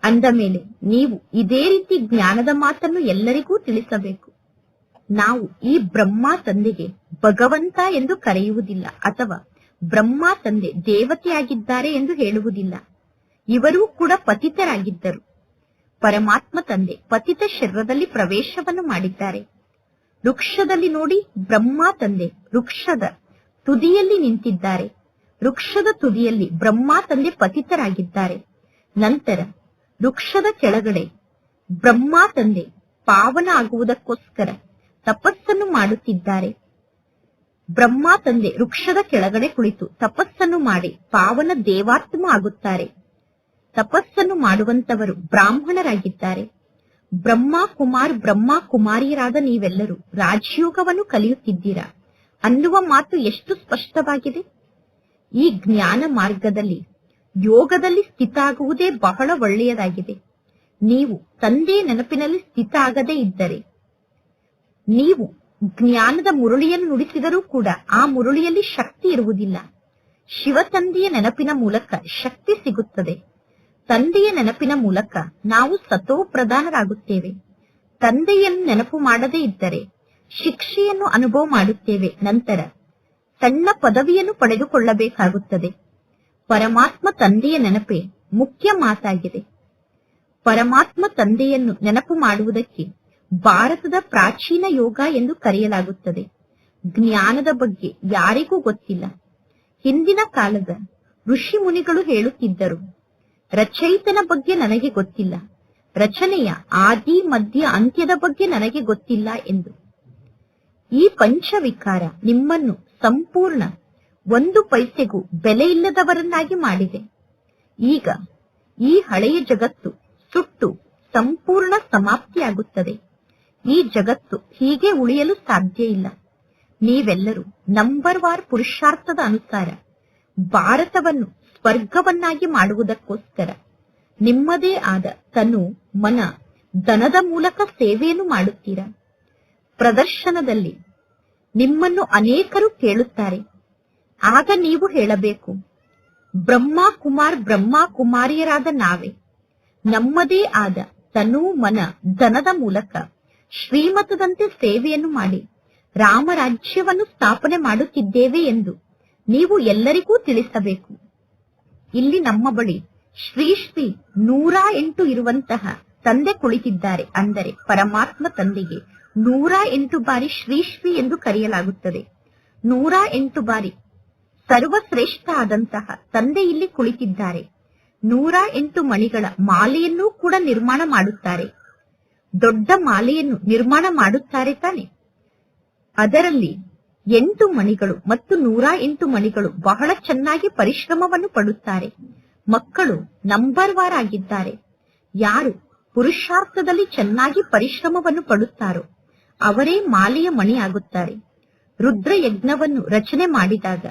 ಅಂದ ಮೇಲೆ ನೀವು ಇದೇ ರೀತಿ ಜ್ಞಾನದ ಮಾತನ್ನು ಎಲ್ಲರಿಗೂ ತಿಳಿಸಬೇಕು. ನಾವು ಈ ಬ್ರಹ್ಮ ತಂದೆಗೆ ಭಗವಂತ ಎಂದು ಕರೆಯುವುದಿಲ್ಲ ಅಥವಾ ಬ್ರಹ್ಮ ತಂದೆ ದೇವತೆಯಾಗಿದ್ದಾರೆ ಎಂದು ಹೇಳುವುದಿಲ್ಲ. ಇವರೂ ಕೂಡ ಪತಿತರಾಗಿದ್ದರು. ಪರಮಾತ್ಮ ತಂದೆ ಪತಿತ ಶರೀರದಲ್ಲಿ ಪ್ರವೇಶವನ್ನು ಮಾಡಿದ್ದಾರೆ. ವೃಕ್ಷದಲ್ಲಿ ನೋಡಿ ಬ್ರಹ್ಮ ತಂದೆ ವೃಕ್ಷದ ತುದಿಯಲ್ಲಿ ನಿಂತಿದ್ದಾರೆ. ವೃಕ್ಷದ ತುದಿಯಲ್ಲಿ ಬ್ರಹ್ಮ ತಂದೆ ಪತಿತರಾಗಿದ್ದಾರೆ. ನಂತರ ವೃಕ್ಷದ ಕೆಳಗಡೆ ಬ್ರಹ್ಮ ತಂದೆ ಪಾವನ ಆಗುವುದಕ್ಕೋಸ್ಕರ ತಪಸ್ಸನ್ನು ಮಾಡುತ್ತಿದ್ದಾರೆ. ಬ್ರಹ್ಮ ತಂದೆ ವೃಕ್ಷದ ಕೆಳಗಡೆ ಕುಳಿತು ತಪಸ್ಸನ್ನು ಮಾಡಿ ಪಾವನ ದೇವಾತ್ಮ ಆಗುತ್ತಾರೆ. ತಪಸ್ಸನ್ನು ಮಾಡುವಂತವರು ಬ್ರಾಹ್ಮಣರಾಗಿದ್ದಾರೆ. ಬ್ರಹ್ಮ ಕುಮಾರ್ ಬ್ರಹ್ಮ ಕುಮಾರಿಯರಾದ ನೀವೆಲ್ಲರೂ ರಾಜಯೋಗವನ್ನು ಕಲಿಯುತ್ತಿದ್ದೀರಾ? ಅನ್ನುವ ಮಾತು ಎಷ್ಟು ಸ್ಪಷ್ಟವಾಗಿದೆ? ಈ ಜ್ಞಾನ ಮಾರ್ಗದಲ್ಲಿ, ಯೋಗದಲ್ಲಿ ಸ್ಥಿತ ಆಗುವುದೇ ಬಹಳ ಒಳ್ಳೆಯದಾಗಿದೆ. ನೀವು ತಂದೆ ನೆನಪಿನಲ್ಲಿ ಸ್ಥಿತ ಆಗದೇ ಇದ್ದರೆ, ನೀವು ಜ್ಞಾನದ ಮುರುಳಿಯನ್ನು ನುಡಿಸಿದರೂ ಕೂಡ ಆ ಮುರುಳಿಯಲ್ಲಿ ಶಕ್ತಿ ಇರುವುದಿಲ್ಲ. ಶಿವ ತಂದೆಯ ನೆನಪಿನ ಮೂಲಕ ಶಕ್ತಿ ಸಿಗುತ್ತದೆ. ತಂದೆಯ ನೆನಪಿನ ಮೂಲಕ ನಾವು ಸತೋ ಪ್ರಧಾನರಾಗುತ್ತೇವೆ ತಂದೆಯನ್ನು ನೆನಪು ಮಾಡದೇ ಇದ್ದರೆ ಶಿಕ್ಷೆಯನ್ನು ಅನುಭವ ಮಾಡುತ್ತೇವೆ. ನಂತರ ಸಣ್ಣ ಪದವಿಯನ್ನು ಪಡೆದುಕೊಳ್ಳಬೇಕಾಗುತ್ತದೆ. ಪರಮಾತ್ಮ ತಂದೆಯ ನೆನಪೇ ಮುಖ್ಯ ಮಾತಾಗಿದೆ. ಪರಮಾತ್ಮ ತಂದೆಯನ್ನು ನೆನಪು ಮಾಡುವುದಕ್ಕೆ ಭಾರತದ ಪ್ರಾಚೀನ ಯೋಗ ಎಂದು ಕರೆಯಲಾಗುತ್ತದೆ. ಜ್ಞಾನದ ಬಗ್ಗೆ ಯಾರಿಗೂ ಗೊತ್ತಿಲ್ಲ. ಹಿಂದಿನ ಕಾಲದ ಋಷಿ ಮುನಿಗಳು ಹೇಳುತ್ತಿದ್ದರು, ರಚಯಿತನ ಬಗ್ಗೆ ನನಗೆ ಗೊತ್ತಿಲ್ಲ, ರಚನೆಯ ಆದಿ, ಮಧ್ಯ, ಅಂತ್ಯದ ಬಗ್ಗೆ ನನಗೆ ಗೊತ್ತಿಲ್ಲ ಎಂದು. ಈ ಪಂಚವಿಕಾರ ನಿಮ್ಮನ್ನು ಸಂಪೂರ್ಣ ಒಂದು ಪೈಸೆಗೂ ಬೆಲೆ ಇಲ್ಲದವರನ್ನಾಗಿ ಮಾಡಿದೆ. ಈಗ ಈ ಹಳೆಯ ಜಗತ್ತು ಸುಟ್ಟು ಸಂಪೂರ್ಣ ಸಮಾಪ್ತಿಯಾಗುತ್ತದೆ. ಈ ಜಗತ್ತು ಹೀಗೆ ಉಳಿಯಲು ಸಾಧ್ಯ ಇಲ್ಲ. ನೀವೆಲ್ಲರೂ ನಂಬರ್ ವಾರ್ ಪುರುಷಾರ್ಥದ ಅನುಸಾರ ಭಾರತವನ್ನು ಸ್ವರ್ಗವನ್ನಾಗಿ ಮಾಡುವುದಕ್ಕೋಸ್ಕರ ನಿಮ್ಮದೇ ಆದ ತನು, ಮನ ದನದ ಮೂಲಕ ಸೇವೆಯನ್ನು ಮಾಡುತ್ತೀರಾ? ಪ್ರದರ್ಶನದಲ್ಲಿ ನಿಮ್ಮನ್ನು ಅನೇಕರು ಕೇಳುತ್ತಾರೆ. ಆಗ ನೀವು ಹೇಳಬೇಕು, ಬ್ರಹ್ಮ ಕುಮಾರ್ ಬ್ರಹ್ಮ ಕುಮಾರಿಯರಾದ ನಾವೇ. ನಮ್ಮದೇ ಆದ ತನು ಮನ ಧನದ ಮೂಲಕ ಶ್ರೀಮತದಂತೆ ಸೇವೆಯನ್ನು ಮಾಡಿ ರಾಮರಾಜ್ಯವನ್ನು ಸ್ಥಾಪನೆ ಮಾಡುತ್ತಿದ್ದೇವೆ ಎಂದು ನೀವು ಎಲ್ಲರಿಗೂ ತಿಳಿಸಬೇಕು. ಇಲ್ಲಿ ನಮ್ಮ ಬಳಿ ಶ್ರೀ ಶ್ರೀ ನೂರ ಎಂಟು ಇರುವಂತಹ ತಂದೆ ಕುಳಿತಿದ್ದಾರೆ. ಅಂದರೆ ಪರಮಾತ್ಮ ತಂದೆಗೆ ನೂರ ಎಂಟು ಬಾರಿ ಶ್ರೀ ಶ್ರೀ ಎಂದು ಕರೆಯಲಾಗುತ್ತದೆ. ನೂರ ಎಂಟು ಬಾರಿ ಸರ್ವಶ್ರೇಷ್ಠ ಆದಂತಹ ತಂದೆ ಇಲ್ಲಿ ಕುಳಿತಿದ್ದಾರೆ. ನೂರ ಎಂಟು ಮಣಿಗಳ ಮಾಲೆಯನ್ನೂ ಕೂಡ ನಿರ್ಮಾಣ ಮಾಡುತ್ತಾರೆ. ದೊಡ್ಡ ಮಾಲೆಯನ್ನು ನಿರ್ಮಾಣ ಮಾಡುತ್ತಾರೆ ತಾನೆ. ಅದರಲ್ಲಿ ಎಂಟು ಮಣಿಗಳು ಮತ್ತು ನೂರ ಎಂಟು ಮಣಿಗಳು ಬಹಳ ಚೆನ್ನಾಗಿ ಪರಿಶ್ರಮವನ್ನು ಪಡುತ್ತಾರೆ. ಮಕ್ಕಳು ನಂಬರ್ ವಾರ್ ಆಗಿದ್ದಾರೆ. ಯಾರು ಪುರುಷಾರ್ಥದಲ್ಲಿ ಚೆನ್ನಾಗಿ ಪರಿಶ್ರಮವನ್ನು ಪಡುತ್ತಾರೋ ಅವರೇ ಮಾಲೆಯ ಮಣಿ ಆಗುತ್ತಾರೆ ರುದ್ರ ಯಜ್ಞವನ್ನು ರಚನೆ ಮಾಡಿದಾಗ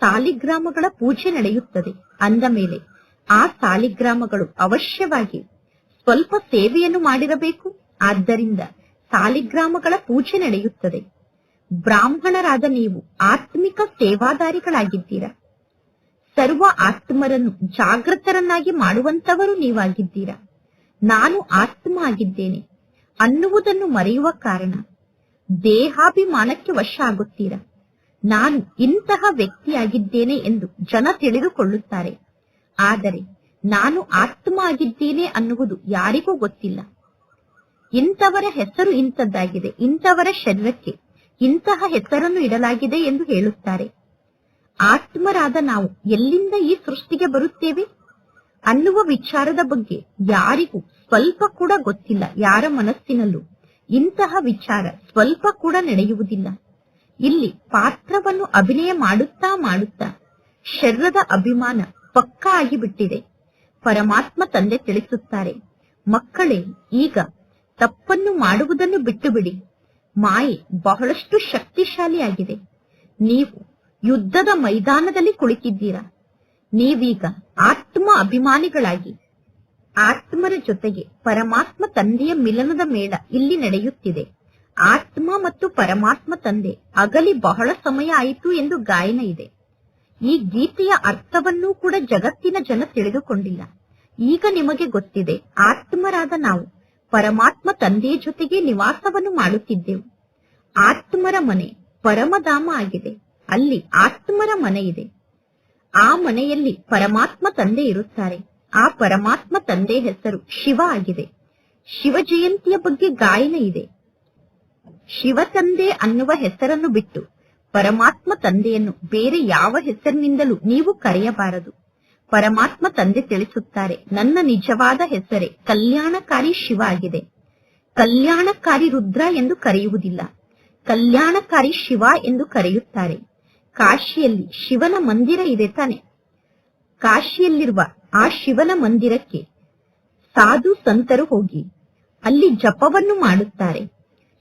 ಸಾಲಿಗ್ರಾಮಗಳ ಪೂಜೆ ನಡೆಯುತ್ತದೆ. ಅಂದ ಮೇಲೆ ಆ ಸಾಲಿಗ್ರಾಮಗಳು ಅವಶ್ಯವಾಗಿ ಸ್ವಲ್ಪ ಸೇವೆಯನ್ನು ಮಾಡಿರಬೇಕು. ಆದ್ದರಿಂದ ಸಾಲಿಗ್ರಾಮಗಳ ಪೂಜೆ ನಡೆಯುತ್ತದೆ. ಬ್ರಾಹ್ಮಣರಾದ ನೀವು ಆತ್ಮಿಕ ಸೇವಾದಾರಿಗಳಾಗಿದ್ದೀರ? ಸರ್ವ ಆತ್ಮರನ್ನು ಜಾಗೃತರನ್ನಾಗಿ ಮಾಡುವಂತವರು ನೀವಾಗಿದ್ದೀರಾ? ನಾನು ಆತ್ಮ ಆಗಿದ್ದೇನೆ. ಅನ್ನುವುದನ್ನು ಮರೆಯುವ ಕಾರಣ ದೇಹಾಭಿಮಾನಕ್ಕೆ ವಶ ಆಗುತ್ತೀರಾ ನಾನು ಇಂತಹ ವ್ಯಕ್ತಿಯಾಗಿದ್ದೇನೆ ಎಂದು ಜನ ತಿಳಿದುಕೊಳ್ಳುತ್ತಾರೆ. ಆದರೆ ನಾನು ಆತ್ಮ ಆಗಿದ್ದೇನೆ ಅನ್ನುವುದು ಯಾರಿಗೂ ಗೊತ್ತಿಲ್ಲ. ಇಂಥವರ ಹೆಸರು ಇಂಥದ್ದಾಗಿದೆ, ಇಂಥವರ ಶರೀರಕ್ಕೆ ಇಂತಹ ಹೆಸರನ್ನು ಇಡಲಾಗಿದೆ ಎಂದು ಹೇಳುತ್ತಾರೆ. ಆತ್ಮರಾದ ನಾವು ಎಲ್ಲಿಂದ ಈ ಸೃಷ್ಟಿಗೆ ಬರುತ್ತೇವೆ? ಅನ್ನುವ ವಿಚಾರದ ಬಗ್ಗೆ ಯಾರಿಗೂ ಸ್ವಲ್ಪ ಕೂಡ ಗೊತ್ತಿಲ್ಲ, ಯಾರ ಮನಸ್ಸಿನಲ್ಲೂ. ಇಂತಹ ವಿಚಾರ ಸ್ವಲ್ಪ ಕೂಡ ನಡೆಯುವುದಿಲ್ಲ. ಇಲ್ಲಿ ಪಾತ್ರವನ್ನು ಅಭಿನಯ ಮಾಡುತ್ತಾ ಮಾಡುತ್ತಾ ಶರೀರದ ಅಭಿಮಾನ ಪಕ್ಕಾ ಆಗಿಬಿಟ್ಟಿದೆ. ಪರಮಾತ್ಮ ತಂದೆ ತಿಳಿಸುತ್ತಾರೆ, ಮಕ್ಕಳೇ, ಈಗ ತಪ್ಪನ್ನು ಮಾಡುವುದನ್ನು ಬಿಟ್ಟು ಬಿಡಿ ಮಾಯೆ ಬಹಳಷ್ಟು ಶಕ್ತಿಶಾಲಿಯಾಗಿದೆ. ನೀವು ಯುದ್ಧದ ಮೈದಾನದಲ್ಲಿ ಕುಳಿತಿದ್ದೀರಾ? ನೀವೀಗ ಆತ್ಮ ಅಭಿಮಾನಿಗಳಾಗಿ ಆತ್ಮರ ಜೊತೆಗೆ ಪರಮಾತ್ಮ ತಂದೆಯ ಮಿಲನದ ಮೇಳ ಇಲ್ಲಿ ನಡೆಯುತ್ತಿದೆ. ಆತ್ಮ ಮತ್ತು ಪರಮಾತ್ಮ ತಂದೆ ಅಗಲಿ ಬಹಳ ಸಮಯ ಆಯಿತು ಎಂದು ಗಾಯನ ಇದೆ. ಈ ಗೀತೆಯ ಅರ್ಥವನ್ನೂ ಕೂಡ ಜಗತ್ತಿನ ಜನ ತಿಳಿದುಕೊಂಡಿಲ್ಲ. ಈಗ ನಿಮಗೆ ಗೊತ್ತಿದೆ, ಆತ್ಮರಾದ ನಾವು ಪರಮಾತ್ಮ ತಂದೆಯ ಜೊತೆಗೆ ನಿವಾಸವನ್ನು ಮಾಡುತ್ತಿದ್ದೆವು. ಆತ್ಮರ ಮನೆ ಪರಮಧಾಮ ಆಗಿದೆ. ಅಲ್ಲಿ ಆತ್ಮರ ಮನೆ ಇದೆ. ಆ ಮನೆಯಲ್ಲಿ ಪರಮಾತ್ಮ ತಂದೆ ಇರುತ್ತಾರೆ. ಆ ಪರಮಾತ್ಮ ತಂದೆ ಹೆಸರು ಶಿವ ಆಗಿದೆ. ಶಿವ ಜಯಂತಿಯ ಬಗ್ಗೆ ಗಾಯನ ಇದೆ. ಶಿವ ತಂದೆ ಅನ್ನುವ ಹೆಸರನ್ನು ಬಿಟ್ಟು ಪರಮಾತ್ಮ ತಂದೆಯನ್ನು ಬೇರೆ ಯಾವ ಹೆಸರಿನಿಂದಲೂ ನೀವು ಕರೆಯಬಾರದು. ಪರಮಾತ್ಮ ತಂದೆ ತಿಳಿಸುತ್ತಾರೆ, ನನ್ನ ನಿಜವಾದ ಹೆಸರೇ ಕಲ್ಯಾಣಕಾರಿ ಶಿವ ಆಗಿದೆ. ಕಲ್ಯಾಣಕಾರಿ ರುದ್ರ ಎಂದು ಕರೆಯುವುದಿಲ್ಲ. ಕಲ್ಯಾಣಕಾರಿ ಶಿವ ಎಂದು ಕರೆಯುತ್ತಾರೆ. ಕಾಶಿಯಲ್ಲಿ ಶಿವನ ಮಂದಿರ ಇದೆ ತಾನೆ. ಕಾಶಿಯಲ್ಲಿರುವ ಆ ಶಿವನ ಮಂದಿರಕ್ಕೆ. ಸಾಧು ಸಂತರು ಹೋಗಿ. ಅಲ್ಲಿ ಜಪವನ್ನು ಮಾಡುತ್ತಾರೆ.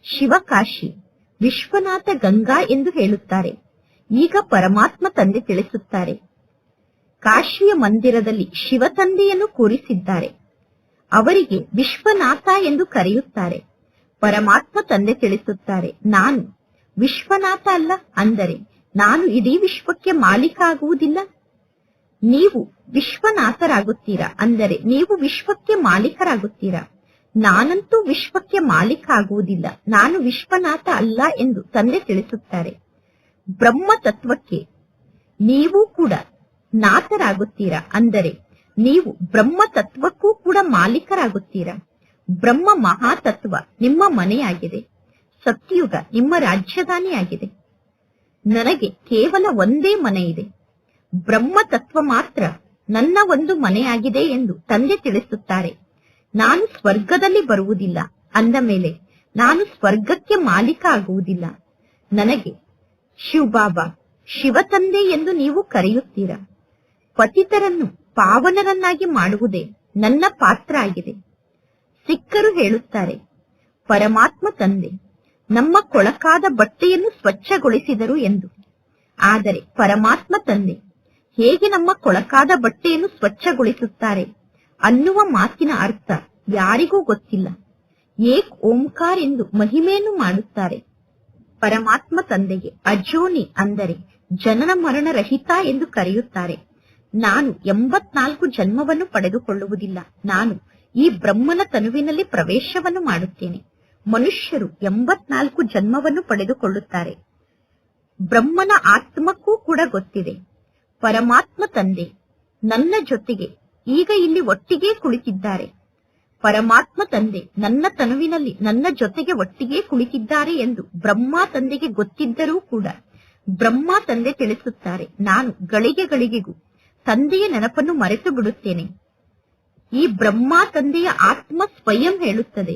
ಶಿವಕಾಶಿ, ವಿಶ್ವನಾಥ ಗಂಗಾ ಎಂದು ಹೇಳುತ್ತಾರೆ. ಈಗ ಪರಮಾತ್ಮ ತಂದೆ ತಿಳಿಸುತ್ತಾರೆ. ಕಾಶಿಯ ಮಂದಿರದಲ್ಲಿ ಶಿವ ತಂದೆಯನ್ನು ಕೂರಿಸಿದ್ದಾರೆ. ಅವರಿಗೆ ವಿಶ್ವನಾಥ ಎಂದು ಕರೆಯುತ್ತಾರೆ. ಪರಮಾತ್ಮ ತಂದೆ ತಿಳಿಸುತ್ತಾರೆ, ನಾನು ವಿಶ್ವನಾಥ ಅಲ್ಲ, ಅಂದರೆ ನಾನು ಇಡೀ ವಿಶ್ವಕ್ಕೆ ಮಾಲೀಕ ಆಗುವುದಿಲ್ಲ. ನೀವು ವಿಶ್ವನಾಥರಾಗುತ್ತೀರಾ? ಅಂದರೆ ನೀವು ವಿಶ್ವಕ್ಕೆ ಮಾಲೀಕರಾಗುತ್ತೀರಾ? ನಾನಂತೂ ವಿಶ್ವಕ್ಕೆ ಮಾಲೀಕ ಆಗುವುದಿಲ್ಲ ನಾನು ವಿಶ್ವನಾಥ ಅಲ್ಲ ಎಂದು ತಂದೆ ತಿಳಿಸುತ್ತಾರೆ. ಬ್ರಹ್ಮ ತತ್ವಕ್ಕೆ ನೀವು ಕೂಡ ನಾಥರಾಗುತ್ತೀರಾ? ಅಂದರೆ ನೀವು ಬ್ರಹ್ಮ ತತ್ವಕ್ಕೂ ಕೂಡ ಮಾಲೀಕರಾಗುತ್ತೀರಾ? ಬ್ರಹ್ಮ ಮಹಾತತ್ವ ನಿಮ್ಮ ಮನೆಯಾಗಿದೆ. ಸತ್ಯುಗ ನಿಮ್ಮ ರಾಜಧಾನಿಯಾಗಿದೆ ನನಗೆ ಕೇವಲ ಒಂದೇ ಮನೆ ಇದೆ ಬ್ರಹ್ಮ ತತ್ವ ಮಾತ್ರ ನನ್ನ ಒಂದು ಮನೆಯಾಗಿದೆ ಎಂದು ತಂದೆ ತಿಳಿಸುತ್ತಾರೆ. ನಾನು ಸ್ವರ್ಗದಲ್ಲಿ ಬರುವುದಿಲ್ಲ. ಅಂದ ಮೇಲೆ, ನಾನು ಸ್ವರ್ಗಕ್ಕೆ ಮಾಲೀಕ ಆಗುವುದಿಲ್ಲ. ನನಗೆ, ಶಿವಬಾಬಾ ಶಿವ ತಂದೆ ಎಂದು ನೀವು ಕರೆಯುತ್ತೀರಾ? ಪತಿತರನ್ನು ಪಾವನರನ್ನಾಗಿ ಮಾಡುವುದೇ ನನ್ನ ಪಾತ್ರ ಆಗಿದೆ. ಸಿಕ್ಕರು ಹೇಳುತ್ತಾರೆ, ಪರಮಾತ್ಮ ತಂದೆ, ನಮ್ಮ ಕೊಳಕಾದ ಬಟ್ಟೆಯನ್ನು ಸ್ವಚ್ಛಗೊಳಿಸಿದರು ಎಂದು. ಆದರೆ ಪರಮಾತ್ಮ ತಂದೆ ಹೇಗೆ ನಮ್ಮ ಕೊಳಕಾದ ಬಟ್ಟೆಯನ್ನು ಸ್ವಚ್ಛಗೊಳಿಸುತ್ತಾರೆ ಅನ್ನುವ ಮಾತಿನ ಅರ್ಥ ಯಾರಿಗೂ ಗೊತ್ತಿಲ್ಲ. ಏಕ್ ಓಂಕಾರ್ ಎಂದು ಮಹಿಮೆಯನ್ನು ಮಾಡುತ್ತಾರೆ. ಪರಮಾತ್ಮ ತಂದೆಗೆ ಅಜೋನಿ ಅಂದರೆ ಜನನ ಮರಣ ರಹಿತ ಎಂದು ಕರೆಯುತ್ತಾರೆ. ನಾನು ಎಂಬತ್ನಾಲ್ಕು ಜನ್ಮವನ್ನು ಪಡೆದುಕೊಳ್ಳುವುದಿಲ್ಲ. ನಾನು ಈ ಬ್ರಹ್ಮನ ತನುವಿನಲ್ಲಿ ಪ್ರವೇಶವನ್ನು ಮಾಡುತ್ತೇನೆ. ಮನುಷ್ಯರು ಎಂಬತ್ನಾಲ್ಕು ಜನ್ಮವನ್ನು ಪಡೆದುಕೊಳ್ಳುತ್ತಾರೆ. ಬ್ರಹ್ಮನ ಆತ್ಮಕ್ಕೂ ಕೂಡ ಗೊತ್ತಿದೆ. ಪರಮಾತ್ಮ ತಂದೆ. ನನ್ನ ಜೊತೆಗೆ ಈಗ ಇಲ್ಲಿ ಒಟ್ಟಿಗೆ ಕುಳಿತಿದ್ದಾರೆ. ಪರಮಾತ್ಮ ತಂದೆ, ನನ್ನ ತನುವಿನಲ್ಲಿ ನನ್ನ ಜೊತೆಗೆ ಒಟ್ಟಿಗೆ ಕುಳಿತಿದ್ದಾರೆ ಎಂದು ಬ್ರಹ್ಮ ತಂದೆಗೆ ಗೊತ್ತಿದ್ದರೂ ಕೂಡ ಬ್ರಹ್ಮ ತಂದೆ ತಿಳಿಸುತ್ತಾರೆ, ನಾನು ಗಳಿಗೆ ಗಳಿಗೆಗೂ ತಂದೆಯ ನೆನಪನ್ನು ಮರೆತು ಬಿಡುತ್ತೇನೆ. ಈ ಬ್ರಹ್ಮ ತಂದೆಯ ಆತ್ಮ ಸ್ವಯಂ ಹೇಳುತ್ತದೆ.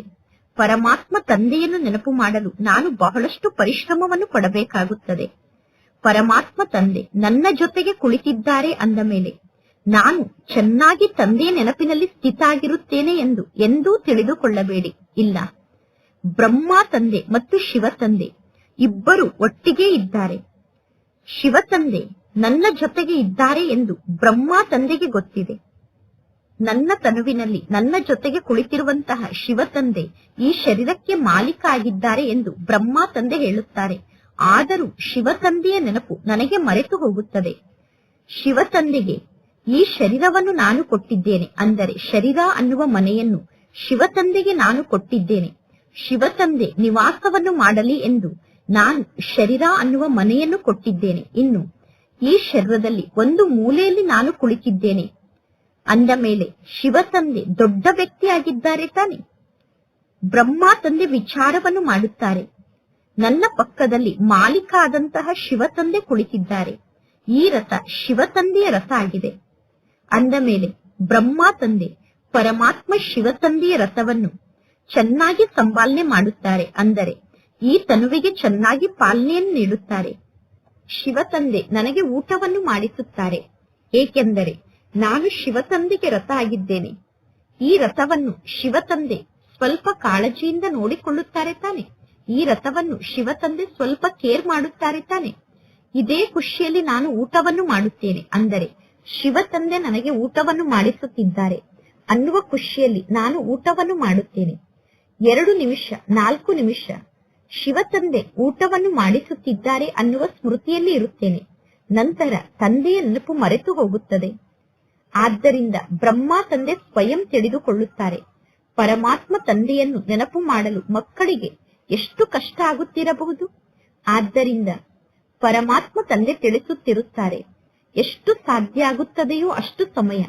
ಪರಮಾತ್ಮ ತಂದೆಯನ್ನು ನೆನಪು ಮಾಡಲು ನಾನು ಬಹಳಷ್ಟು ಪರಿಶ್ರಮವನ್ನು ಪಡಬೇಕಾಗುತ್ತದೆ. ಪರಮಾತ್ಮ ತಂದೆ ನನ್ನ ಜೊತೆಗೆ ಕುಳಿತಿದ್ದಾರೆ ಅಂದ ಮೇಲೆ, ನಾನು ಚೆನ್ನಾಗಿ ತಂದೆ ನೆನಪಿನಲ್ಲಿ ಸ್ಥಿತ ಆಗಿರುತ್ತೇನೆ ಎಂದು ಎಂದೂ ತಿಳಿದುಕೊಳ್ಳಬೇಡಿ. ಇಲ್ಲ, ಬ್ರಹ್ಮ ತಂದೆ ಮತ್ತು ಶಿವ ತಂದೆ ಇಬ್ಬರು ಒಟ್ಟಿಗೆ ಇದ್ದಾರೆ. ಶಿವ ತಂದೆ ನನ್ನ ಜೊತೆಗೆ ಇದ್ದಾರೆ ಎಂದು ಬ್ರಹ್ಮ ತಂದೆಗೆ ಗೊತ್ತಿದೆ. ನನ್ನ ತನುವಿನಲ್ಲಿ ನನ್ನ ಜೊತೆಗೆ ಕುಳಿತಿರುವಂತಹ ಶಿವ ತಂದೆ ಈ ಶರೀರಕ್ಕೆ ಮಾಲೀಕ ಆಗಿದ್ದಾರೆ ಎಂದು ಬ್ರಹ್ಮ ತಂದೆ ಹೇಳುತ್ತಾರೆ. ಆದರೂ ಶಿವತಂದೆಯ ನೆನಪು ನನಗೆ ಮರೆತು ಹೋಗುತ್ತದೆ. ಶಿವತಂದೆಗೆ ಈ ಶರೀರವನ್ನು ನಾನು ಕೊಟ್ಟಿದ್ದೇನೆ ಅಂದರೆ ಶರೀರ ಅನ್ನುವ ಮನೆಯನ್ನು ಶಿವತಂದೆಗೆ ನಾನು ಕೊಟ್ಟಿದ್ದೇನೆ. ಶಿವತಂದೆ, ನಿವಾಸವನ್ನು ಮಾಡಲಿ ಎಂದು ನಾನು ಶರೀರ ಅನ್ನುವ ಮನೆಯನ್ನು ಕೊಟ್ಟಿದ್ದೇನೆ. ಇನ್ನು, ಈ ಶರೀರದಲ್ಲಿ ಒಂದು ಮೂಲೆಯಲ್ಲಿ ನಾನು ಕುಳಿತಿದ್ದೇನೆ. ಅಂದ ಮೇಲೆ, ಶಿವತಂದೆ ದೊಡ್ಡ ವ್ಯಕ್ತಿಯಾಗಿದ್ದಾರೆ ತಾನೆ. ಬ್ರಹ್ಮ ತಂದೆ ವಿಚಾರವನ್ನು ಮಾಡುತ್ತಾರೆ. ನನ್ನ ಪಕ್ಕದಲ್ಲಿ ಮಾಲೀಕ ಆದಂತಹ ಶಿವತಂದೆ ಕುಳಿತಿದ್ದಾರೆ. ಈ ರಥ ಶಿವತಂದೆಯ ರಥ ಆಗಿದೆ. ಅಂದ ಮೇಲೆ ಬ್ರಹ್ಮ ತಂದೆ ಪರಮಾತ್ಮ ಶಿವತಂದೆಯ ರಥವನ್ನು ಚೆನ್ನಾಗಿ ಸಂಪಾಲನೆ ಮಾಡುತ್ತಾರೆ ಅಂದರೆ ಈ ತನುವಿಗೆ ಚೆನ್ನಾಗಿ ಪಾಲನೆಯನ್ನು ನೀಡುತ್ತಾರೆ. ಶಿವತಂದೆ ನನಗೆ ಊಟವನ್ನು ಮಾಡಿಸುತ್ತಾರೆ. ಏಕೆಂದರೆ ನಾನು ಶಿವತಂದೆಗೆ ರಥ ಆಗಿದ್ದೇನೆ. ಈ ರಥವನ್ನು ಶಿವತಂದೆ ಸ್ವಲ್ಪ ಕಾಳಜಿಯಿಂದ ನೋಡಿಕೊಳ್ಳುತ್ತಾರೆ ತಾನೆ. ಈ ರಥವನ್ನು ಶಿವ ತಂದೆ ಸ್ವಲ್ಪ ಕೇರ್ ಮಾಡುತ್ತಾರೆ ತಾನೆ. ಇದೇ ಖುಷಿಯಲ್ಲಿ ನಾನು ಊಟವನ್ನು ಮಾಡುತ್ತೇನೆ. ಅಂದರೆ, ಶಿವ ತಂದೆ ನನಗೆ ಊಟವನ್ನು ಮಾಡಿಸುತ್ತಿದ್ದಾರೆ. ಅನ್ನುವ ಖುಷಿಯಲ್ಲಿ ನಾನು ಊಟವನ್ನು ಮಾಡುತ್ತೇನೆ. ಎರಡು ನಿಮಿಷ, ನಾಲ್ಕು ನಿಮಿಷ ಶಿವ ತಂದೆ ಊಟವನ್ನು ಮಾಡಿಸುತ್ತಿದ್ದಾರೆ ಅನ್ನುವ ಸ್ಮೃತಿಯಲ್ಲಿ ಇರುತ್ತೇನೆ. ನಂತರ ತಂದೆಯ ನೆನಪು ಮರೆತು ಹೋಗುತ್ತದೆ. ಆದ್ದರಿಂದ ಬ್ರಹ್ಮ ತಂದೆ ಸ್ವಯಂ ತಿಳಿದುಕೊಳ್ಳುತ್ತಾರೆ. ಪರಮಾತ್ಮ ತಂದೆಯನ್ನು ನೆನಪು ಮಾಡಲು ಮಕ್ಕಳಿಗೆ ಎಷ್ಟು ಕಷ್ಟ ಆಗುತ್ತಿರಬಹುದು? ಆದ್ದರಿಂದ ಪರಮಾತ್ಮ ತಂದೆ ತಿಳಿಸುತ್ತಿರುತ್ತಾರೆ, ಎಷ್ಟು ಸಾಧ್ಯ ಆಗುತ್ತದೆಯೋ ಅಷ್ಟು ಸಮಯ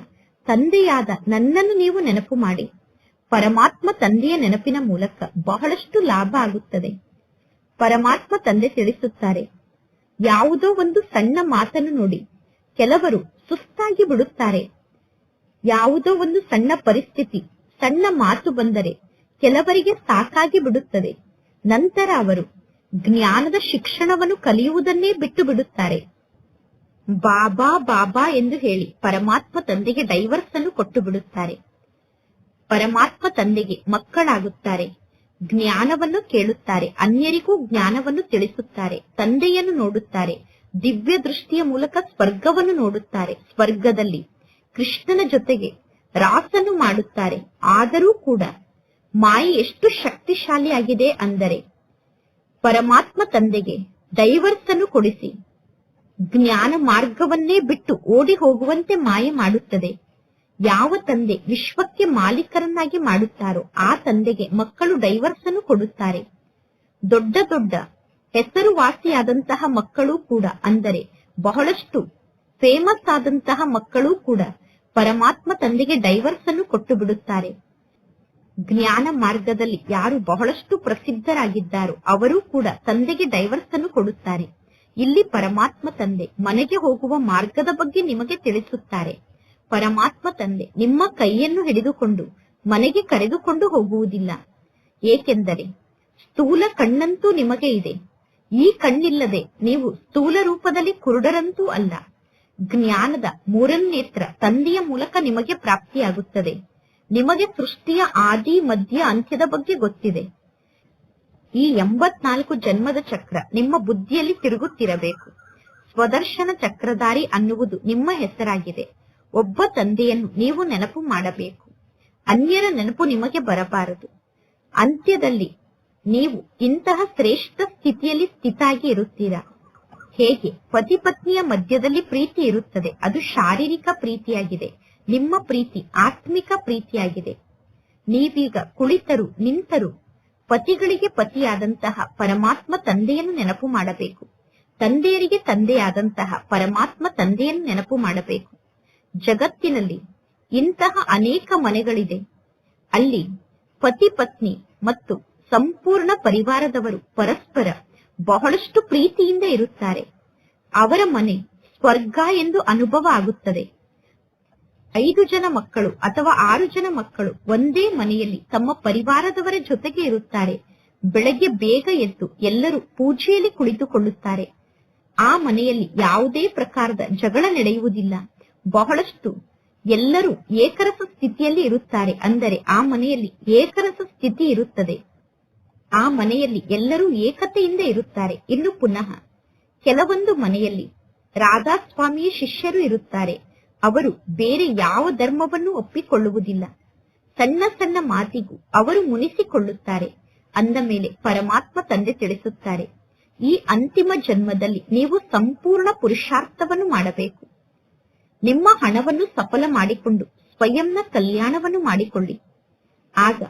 ತಂದೆಯಾದ ನನ್ನನ್ನು ನೀವು ನೆನಪು ಮಾಡಿ. ಪರಮಾತ್ಮ ತಂದೆಯ ನೆನಪಿನ ಮೂಲಕ ಬಹಳಷ್ಟು ಲಾಭ ಆಗುತ್ತದೆ. ಪರಮಾತ್ಮ ತಂದೆ ತಿಳಿಸುತ್ತಾರೆ, ಯಾವುದೋ ಒಂದು ಸಣ್ಣ ಮಾತನ್ನು ನೋಡಿ ಕೆಲವರು ಸುಸ್ತಾಗಿ ಬಿಡುತ್ತಾರೆ. ಯಾವುದೋ ಒಂದು ಸಣ್ಣ ಪರಿಸ್ಥಿತಿ, ಸಣ್ಣ ಮಾತು ಬಂದರೆ ಕೆಲವರಿಗೆ ಸಾಕಾಗಿ ಬಿಡುತ್ತದೆ. ನಂತರ ಅವರು ಜ್ಞಾನದ ಶಿಕ್ಷಣವನ್ನು ಕಲಿಯುವುದನ್ನೇ ಬಿಟ್ಟು ಬಿಡುತ್ತಾರೆ. ಬಾಬಾ ಬಾಬಾ ಎಂದು ಹೇಳಿ ಪರಮಾತ್ಮ ತಂದೆಗೆ ಡೈವರ್ಸ್ ಅನ್ನು ಕೊಟ್ಟು ಬಿಡುತ್ತಾರೆ. ಪರಮಾತ್ಮ ತಂದೆಗೆ ಮಕ್ಕಳಾಗುತ್ತಾರೆ. ಜ್ಞಾನವನ್ನು ಕೇಳುತ್ತಾರೆ. ಅನ್ಯರಿಗೂ ಜ್ಞಾನವನ್ನು ತಿಳಿಸುತ್ತಾರೆ. ತಂದೆಯನ್ನು ನೋಡುತ್ತಾರೆ. ದಿವ್ಯ ದೃಷ್ಟಿಯ ಮೂಲಕ ಸ್ವರ್ಗವನ್ನು ನೋಡುತ್ತಾರೆ. ಸ್ವರ್ಗದಲ್ಲಿ ಕೃಷ್ಣನ ಜೊತೆಗೆ ರಾಸನ್ನು ಮಾಡುತ್ತಾರೆ. ಆದರೂ ಕೂಡ ಮಾಯಿ ಎಷ್ಟು ಶಕ್ತಿಶಾಲಿಯಾಗಿದೆ ಅಂದರೆ ಪರಮಾತ್ಮ ತಂದೆಗೆ ಡೈವರ್ಸ್ ಅನ್ನು ಕೊಡಿಸಿ ಜ್ಞಾನ ಮಾರ್ಗವನ್ನೇ ಬಿಟ್ಟು ಓಡಿ ಹೋಗುವಂತೆ ಮಾಯೆ ಮಾಡುತ್ತದೆ. ಯಾವ ತಂದೆ ವಿಶ್ವಕ್ಕೆ ಮಾಲೀಕರನ್ನಾಗಿ ಮಾಡುತ್ತಾರೋ ಆ ತಂದೆಗೆ ಮಕ್ಕಳು ಡೈವರ್ಸ್ ಅನ್ನು ಕೊಡುತ್ತಾರೆ. ದೊಡ್ಡ ದೊಡ್ಡ ಹೆಸರುವಾಸಿಯಾದಂತಹ ಮಕ್ಕಳು ಕೂಡ ಅಂದರೆ ಬಹಳಷ್ಟು ಫೇಮಸ್ ಆದಂತಹ ಮಕ್ಕಳು ಕೂಡ ಪರಮಾತ್ಮ ತಂದೆಗೆ ಡೈವರ್ಸ್ ಅನ್ನು ಕೊಟ್ಟು ಬಿಡುತ್ತಾರೆ. ಜ್ಞಾನ ಮಾರ್ಗದಲ್ಲಿ ಯಾರು ಬಹಳಷ್ಟು ಪ್ರಸಿದ್ಧರಾಗಿದ್ದಾರೋ ಅವರು ಕೂಡ ತಂದೆಗೆ ಡೈವರ್ಸ್ ಅನ್ನು ಕೊಡುತ್ತಾರೆ. ಇಲ್ಲಿ ಪರಮಾತ್ಮ ತಂದೆ ಮನೆಗೆ ಹೋಗುವ ಮಾರ್ಗದ ಬಗ್ಗೆ ನಿಮಗೆ ತಿಳಿಸುತ್ತಾರೆ. ಪರಮಾತ್ಮ ತಂದೆ ನಿಮ್ಮ ಕೈಯನ್ನು ಹಿಡಿದುಕೊಂಡು ಮನೆಗೆ ಕರೆದುಕೊಂಡು ಹೋಗುವುದಿಲ್ಲ. ಏಕೆಂದರೆ ಸ್ಥೂಲ ಕಣ್ಣಂತೂ ನಿಮಗೆ ಇದೆ. ಈ ಕಣ್ಣಿಲ್ಲದೆ ನೀವು ಸ್ಥೂಲ ರೂಪದಲ್ಲಿ ಕುರುಡರಂತೂ ಅಲ್ಲ. ಜ್ಞಾನದ ಮೂರನ್ನೇತ್ರ ತಂದೆಯ ಮೂಲಕ ನಿಮಗೆ ಪ್ರಾಪ್ತಿಯಾಗುತ್ತದೆ. ನಿಮಗೆ ಸೃಷ್ಟಿಯ ಆದಿ, ಮಧ್ಯ, ಅಂತ್ಯದ ಬಗ್ಗೆ ಗೊತ್ತಿದೆ. ಈ ಎಂಬತ್ನಾಲ್ಕು ಜನ್ಮದ ಚಕ್ರ ನಿಮ್ಮ ಬುದ್ಧಿಯಲ್ಲಿ ತಿರುಗುತ್ತಿರಬೇಕು. ಸ್ವದರ್ಶನ ಚಕ್ರಧಾರಿ ಅನ್ನುವುದು ನಿಮ್ಮ ಹೆಸರಾಗಿದೆ. ಒಬ್ಬ ತಂದೆಯನ್ನು ನೀವು ನೆನಪು ಮಾಡಬೇಕು. ಅನ್ಯರ ನೆನಪು ನಿಮಗೆ ಬರಬಾರದು. ಅಂತ್ಯದಲ್ಲಿ ನೀವು ಇಂತಹ ಶ್ರೇಷ್ಠ ಸ್ಥಿತಿಯಲ್ಲಿ ಸ್ಥಿತಾಗಿ ಇರುತ್ತೀರಾ? ಹೇಗೆ? ಪತಿ ಪತ್ನಿಯ ಮಧ್ಯದಲ್ಲಿ ಪ್ರೀತಿ ಇರುತ್ತದೆ. ಅದು ಶಾರೀರಿಕ ಪ್ರೀತಿಯಾಗಿದೆ. ನಿಮ್ಮ ಪ್ರೀತಿ ಆತ್ಮಿಕ ಪ್ರೀತಿಯಾಗಿದೆ. ನೀವೀಗ ಕುಳಿತರು, ನಿಂತರು, ಪತಿಗಳಿಗೆ ಪತಿಯಾದಂತಹ ಪರಮಾತ್ಮ ತಂದೆಯನ್ನು ನೆನಪು ಮಾಡಬೇಕು. ತಂದೆಯರಿಗೆ ತಂದೆಯಾದಂತಹ ಪರಮಾತ್ಮ ತಂದೆಯನ್ನು ನೆನಪು ಮಾಡಬೇಕು. ಜಗತ್ತಿನಲ್ಲಿ ಇಂತಹ ಅನೇಕ ಮನೆಗಳಿದೆ. ಅಲ್ಲಿ ಪತಿ, ಪತ್ನಿ ಮತ್ತು ಸಂಪೂರ್ಣ ಪರಿವಾರದವರು ಪರಸ್ಪರ ಬಹಳಷ್ಟು ಪ್ರೀತಿಯಿಂದ ಇರುತ್ತಾರೆ. ಅವರ ಮನೆ ಸ್ವರ್ಗ ಎಂದು ಅನುಭವ ಆಗುತ್ತದೆ. ಐದು ಜನ ಮಕ್ಕಳು ಅಥವಾ ಆರು ಜನ ಮಕ್ಕಳು ಒಂದೇ ಮನೆಯಲ್ಲಿ ತಮ್ಮ ಪರಿವಾರದವರ ಜೊತೆಗೆ ಇರುತ್ತಾರೆ. ಬೆಳಗ್ಗೆ ಬೇಗ ಎದ್ದು ಎಲ್ಲರೂ ಪೂಜೆಯಲ್ಲಿ ಕುಳಿತುಕೊಳ್ಳುತ್ತಾರೆ. ಆ ಮನೆಯಲ್ಲಿ ಯಾವುದೇ ಪ್ರಕಾರದ ಜಗಳ ನಡೆಯುವುದಿಲ್ಲ. ಬಹಳಷ್ಟು ಎಲ್ಲರೂ ಏಕರಸ ಸ್ಥಿತಿಯಲ್ಲಿ ಇರುತ್ತಾರೆ. ಅಂದರೆ ಆ ಮನೆಯಲ್ಲಿ ಏಕರಸ ಸ್ಥಿತಿ ಇರುತ್ತದೆ. ಆ ಮನೆಯಲ್ಲಿ ಎಲ್ಲರೂ ಏಕತೆಯಿಂದ ಇರುತ್ತಾರೆ. ಇನ್ನು ಪುನಃ ಕೆಲವೊಂದು ಮನೆಯಲ್ಲಿ ರಾಧಾಸ್ವಾಮಿಯ ಶಿಷ್ಯರು ಇರುತ್ತಾರೆ. ಅವರು ಬೇರೆ ಯಾವ ಧರ್ಮವನ್ನು ಒಪ್ಪಿಕೊಳ್ಳುವುದಿಲ್ಲ. ಸಣ್ಣ ಸಣ್ಣ ಮಾತಿಗೂ ಅವರು ಮುನಿಸಿಕೊಳ್ಳುತ್ತಾರೆ. ಅಂದ ಮೇಲೆ ಪರಮಾತ್ಮ ತಂದೆ ತಿಳಿಸುತ್ತಾರೆ, ಈ ಅಂತಿಮ ಜನ್ಮದಲ್ಲಿ ನೀವು ಸಂಪೂರ್ಣ ಪುರುಷಾರ್ಥವನ್ನು ಮಾಡಬೇಕು. ನಿಮ್ಮ ಹಣವನ್ನು ಸಫಲ ಮಾಡಿಕೊಂಡು ಸ್ವಯಂನ ಕಲ್ಯಾಣವನ್ನು ಮಾಡಿಕೊಳ್ಳಿ. ಆಗ